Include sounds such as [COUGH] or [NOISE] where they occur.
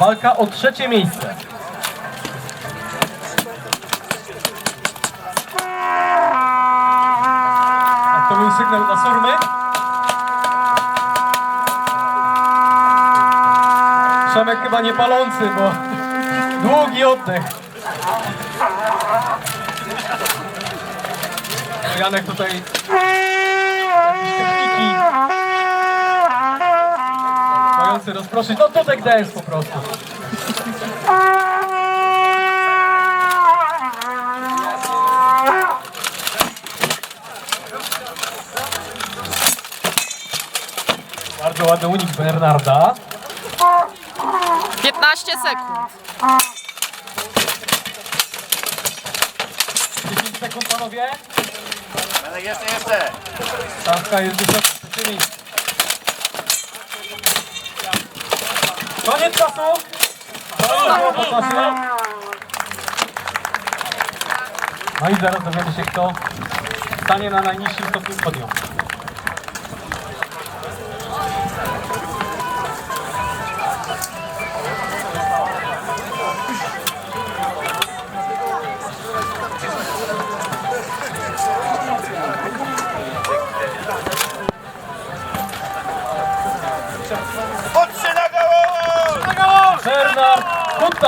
Walka o trzecie miejsce. A to był sygnał dla Surmy. Przemek chyba nie palący, bo [LAUGHS] długi oddech. Janek tutaj mający rozproszyć. No to tak dance po prostu. Bardzo ładny unik Bernarda. 15 sekund. 10 sekund panowie. Benek, jeszcze, jeszcze. Stawka jest wysoka. Koniec czasu! Koniec czasu! No i zaraz dowiemy się, kto stanie na najniższym stopniu podium. Thank 아름다